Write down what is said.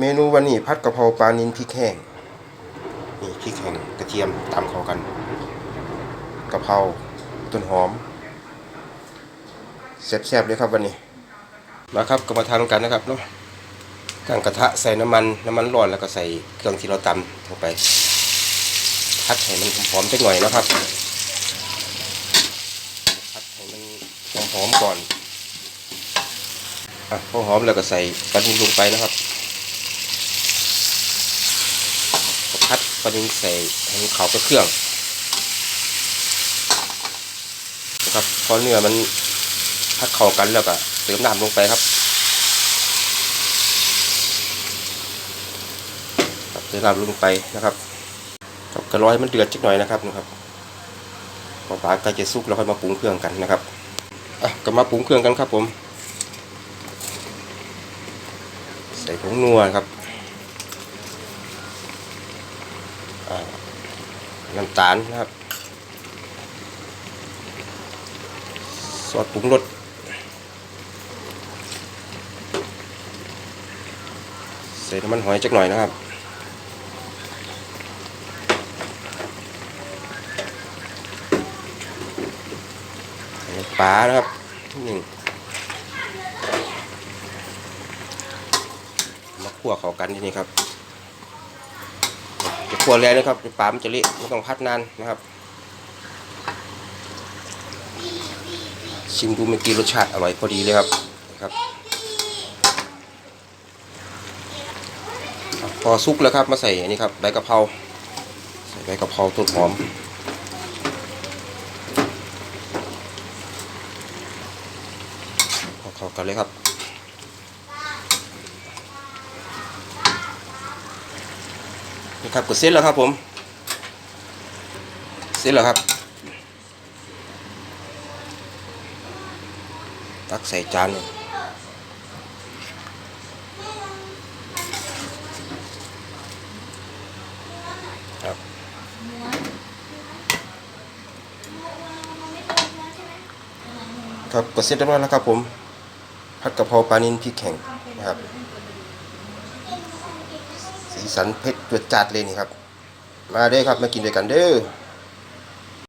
เมนูวันนี้ผัดกะเพราปลานิลพริกแห้งนี่พริกแห้งกระเทียมตำเข้ากันกะเพราต้นหอมแซ่บๆเลยครับวันนี้มาครับก็มาทำกันนะครับเนาะตั้งกระทะใส่น้ำมันน้ำมันร้อนแล้วก็ใส่เครื่องที่เราตำลงไปพัดให้มันหอมๆสักหน่อยนะครับพัดให้มันหอมๆก่อนอะพอหอมแล้วก็ใส่ปลาดินลงไปนะครับก็ พัดปลาดินใส่ให้มันเข้ากับเครื่องนะครับพอเนื้อมันพัดเข้ากันแล้วก็เติมน้ำลงไปครับครับเติมน้ำลงไปนะครับกับกระร้อยมันเดือดจักหน่อยนะครับนะครับพอปลาใกล้จะสุกแล้วค่อยมาปรุงเครื่องกันนะครับอะก็มาปรุงเครื่องกันครับผม ใส่ผงนัวครับอ่า น้ำตาลนะครับซอสปรุงรสใส่น้ำมันหอยจักหน่อยนะครับปลานะครับหนึ่งมาคั่วเข้ากันที่นี่ครับ จะคั่วแรงนะครับปลามันจะเละไม่ต้องพัดนานนะครับ ชิมดูเมื่อกี้รสชาติอร่อยพอดีเลยครับครับพอสุกแล้วครับมาใส่อันนี้ครับใบกะเพราใส่ใบกะเพราต้นหอมเข้ากันเลยครับ ครับกดเส้นแล้วครับผมเส้นแล้วครับ ตักใส่จานเลยครับครับกดเส้นเรียบร้อยแล้วครับผม ผัดกะเพราปลานิลพริกแข็งนะครับ สีสันเผ็ดจวดจัดเลยนี่ครับ มาเด้อครับมากินด้วยกันเด้อ